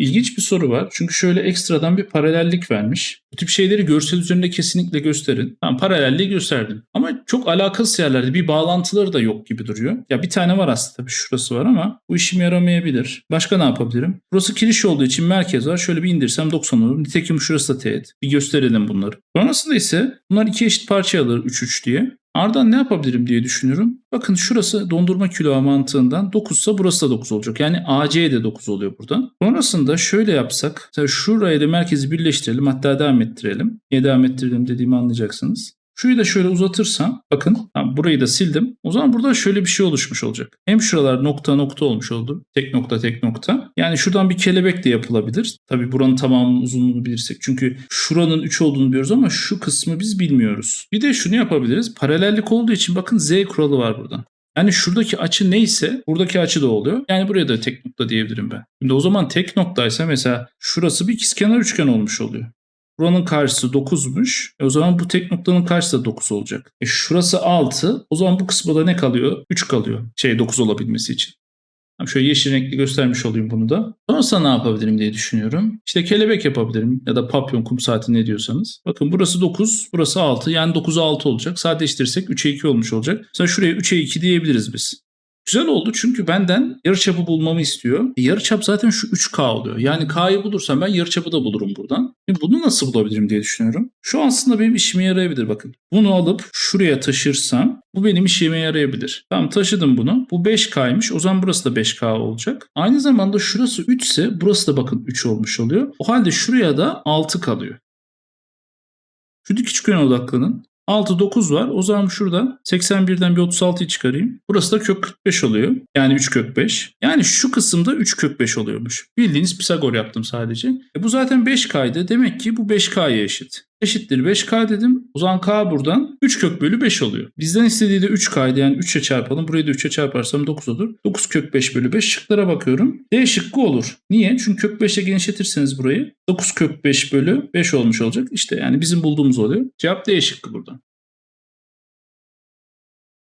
İlginç bir soru var. Çünkü şöyle ekstradan bir paralellik vermiş. Bu tip şeyleri görsel üzerinde kesinlikle gösterin. Tamam paralelliği gösterdim. Ama çok alakasız yerlerde bir bağlantıları da yok gibi duruyor. Ya bir tane var aslında tabii şurası var ama bu işime yaramayabilir. Başka ne yapabilirim? Burası kiriş olduğu için merkez var. Şöyle bir indirsem 90 olur. Nitekim şurası da teğet. Bir gösterelim bunları. Sonrasında ise bunlar iki eşit parça alır 3-3 diye. Ardından ne yapabilirim diye düşünüyorum. Bakın şurası dondurma kilo mantığından 9 ise burası da 9 olacak. Yani AC de 9 oluyor burada. Sonrasında şöyle yapsak. Şuraya da merkezi birleştirelim. Hatta devam ettirelim. Niye devam ettirelim dediğimi anlayacaksınız. Şurayı da şöyle uzatırsam bakın tamam, burayı da sildim. O zaman burada şöyle bir şey oluşmuş olacak. Hem şuralar nokta nokta olmuş oldu. Tek nokta tek nokta. Yani şuradan bir kelebek de yapılabilir. Tabi buranın tamamının uzunluğunu bilirsek. Çünkü şuranın 3 olduğunu biliyoruz ama şu kısmı biz bilmiyoruz. Bir de şunu yapabiliriz. Paralellik olduğu için bakın Z kuralı var burada. Yani şuradaki açı neyse buradaki açı da oluyor. Yani buraya da tek nokta diyebilirim ben. Şimdi o zaman tek noktaysa mesela şurası bir ikizkenar üçgen olmuş oluyor. Buranın karşısı 9'muş. E o zaman bu tek noktanın karşısı da 9 olacak. E şurası 6. O zaman bu kısmı da ne kalıyor? 3 kalıyor. Şey 9 olabilmesi için. Şöyle yeşil renkli göstermiş olayım bunu da. Sonrasında ne yapabilirim diye düşünüyorum. İşte kelebek yapabilirim ya da papyon kum saati ne diyorsanız. Bakın burası 9, burası 6. Yani 9'a 6 olacak. Sadeleştirirsek 3'e 2 olmuş olacak. Mesela şuraya 3'e 2 diyebiliriz biz. Güzel oldu çünkü benden yarıçapı bulmamı istiyor. E, yarıçap zaten şu 3K oluyor. Yani K'yı bulursam ben yarıçapı da bulurum buradan. E, bunu nasıl bulabilirim diye düşünüyorum. Şu aslında benim işime yarayabilir bakın. Bunu alıp şuraya taşırsam bu benim işime yarayabilir. Tamam taşıdım bunu. Bu 5K'ymış. O zaman burası da 5K olacak. Aynı zamanda şurası 3 ise burası da bakın 3 olmuş oluyor. O halde şuraya da 6 kalıyor. Şu dik üçgene odaklanın. 6 9 var. O zaman şuradan 81'den bir 36'yı çıkarayım. Burası da kök 45 oluyor. Yani 3 kök 5. Yani şu kısımda 3 kök 5 oluyormuş. Bildiğiniz Pisagor yaptım sadece. E bu zaten 5K'ydı. Demek ki bu 5K'ya eşit. Eşittir 5K dedim. O zaman K buradan 3 kök bölü 5 oluyor. Bizden istediği de 3K'ydı. Yani 3'e çarpalım. Burayı da 3'e çarparsam 9 olur. 9 kök 5 bölü 5 şıklara bakıyorum. D şıkkı olur. Niye? Çünkü kök 5'e genişletirseniz burayı 9 kök 5 bölü 5 olmuş olacak. İşte yani bizim bulduğumuz oluyor. Cevap D şıkkı buradan.